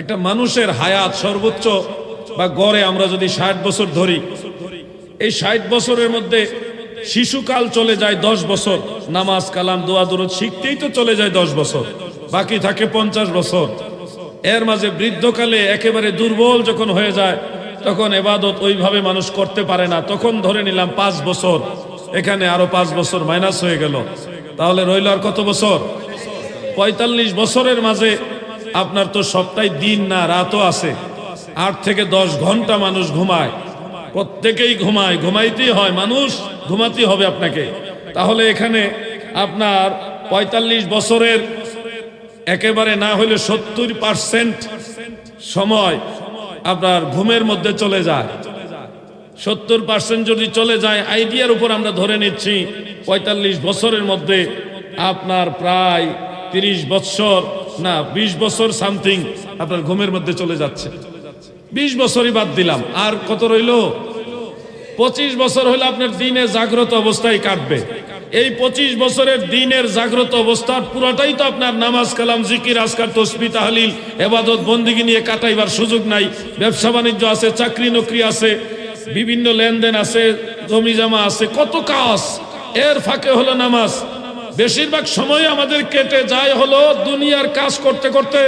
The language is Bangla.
একটা মানুষের হায়াত সর্বোচ্চ বা গড়ে আমরা যদি ষাট বছর ধরি, এই ষাট বছরের মধ্যে শিশুকাল চলে যায় দশ বছর, নামাজ, কালাম, দোয়া, দরদ শিখতেই তো চলে যায় দশ বছর, বাকি থাকে পঞ্চাশ বছর। এর মাঝে বৃদ্ধকালে একেবারে দুর্বল যখন হয়ে যায়, তখন এবাদত ওইভাবে মানুষ করতে পারে না। তখন ধরে নিলাম পাঁচ বছর, এখানে আরও পাঁচ বছর মাইনাস হয়ে গেল। তাহলে রইল আর কত বছর? পঁয়তাল্লিশ বছরের মাঝে আপনার তো সবটাই দিন না, রাতও আছে। আট থেকে দশ ঘণ্টা মানুষ ঘুমায়। প্রত্যেকেই ঘুমায়। ঘুমাইতেই হয়। মানুষ ঘুমাতেই হবে আপনাকে। তাহলে এখানে আপনার পঁয়তাল্লিশ বছরের একেবারে না হলে সত্তর পার্সেন্ট সময় আপনার ঘুমের মধ্যে চলে যায়। সত্তর পার্সেন্ট যদি চলে যায়, আইডিয়ার উপর আমরা ধরে নিচ্ছি, পঁয়তাল্লিশ বছরের মধ্যে আপনার প্রায় তিরিশ বছর না, বিশ বছর সামথিং আপনার ঘুমের মধ্যে চলে যাচ্ছে। বিশ বছরই বাদ দিলাম। আর কত রইল? পঁচিশ বছর হলে আপনার দিনে জাগ্রত অবস্থায় কাটবে। এই পঁচিশ বছরের দিনের জাগ্রত অবস্থার পুরোটাই তো আপনার নামাজ, কালাম, জিকির, আজকার, তসবি, তাহলিল, এবাদত, বন্দিগি নিয়ে কাটাইবার সুযোগ নাই। ব্যবসা বাণিজ্য আছে, চাকরি নকরি আছে, বিভিন্ন লেনদেন আছে, জমি জমা আছে, কত কাজ। এর ফাঁকে হলো নামাজ। বেশিরভাগ সময় আমাদের কেটে যায় হলো দুনিয়ার কাজ করতে করতে।